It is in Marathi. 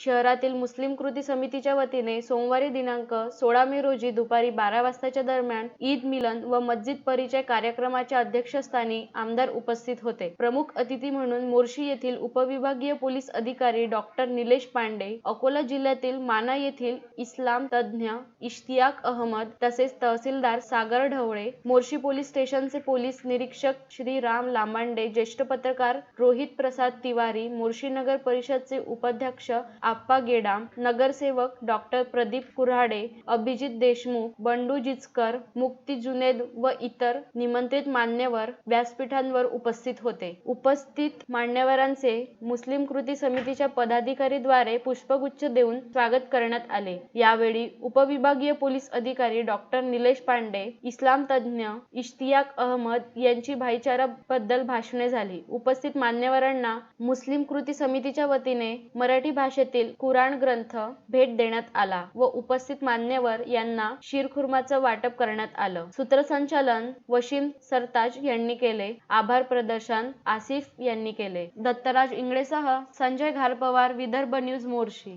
शहरातील मुस्लिम कृती समितीच्या वतीने सोमवारी दिनांक सोळा मे रोजी दुपारी बारा वाजताच्या दरम्यान ईद मिलन व मस्जिद परिचय कार्यक्रमाच्या अध्यक्षस्थानी आमदार उपस्थित होते. प्रमुख अतिथी म्हणून मोर्शी येथील उपविभागीय पोलीस अधिकारी डॉक्टर निलेश पांडे अकोला जिल्ह्यातील माना येथील इस्लाम तज्ज्ञ इश्तियाक अहमद तसेच तहसीलदार सागर ढवळे मोर्शी पोलीस स्टेशनचे पोलीस निरीक्षक श्री राम लामांडे ज्येष्ठ पत्रकार रोहित प्रसाद तिवारी मोर्शी नगर परिषदचे उपाध्यक्ष आप्पा गेडाम नगरसेवक डॉक्टर प्रदीप कुऱ्हाडे अभिजित देशमुख बंडू जिचकर मुक्ती जुनेद व इतर निमंत्रित मान्यवर व्यासपीठांवर उपस्थित होते. उपस्थित मान्यवरांचे मुस्लिम कृती समितीच्या पदाधिकारीद्वारे पुष्पगुच्छ देऊन स्वागत करण्यात आले. यावेळी उपविभागीय पोलीस अधिकारी डॉक्टर निलेश पांडे इस्लाम तज्ज्ञ इश्तियाक अहमद यांची भाईचारा बद्दल भाषणे झाली. उपस्थित मान्यवरांना मुस्लिम कृती समितीच्या वतीने मराठी भाषेतील कुराण ग्रंथ भेट देण्यात आला व उपस्थित मान्यवर यांना शिरखुर्माचं वाटप करण्यात आलं. सूत्रसंचालन वशीम सरताज यांनी केले. आभार प्रदर्शन आसिफ यांनी केले. दत्तराज इंगळेसह संजय घारपवार विदर्भ न्यूज मोर्शी.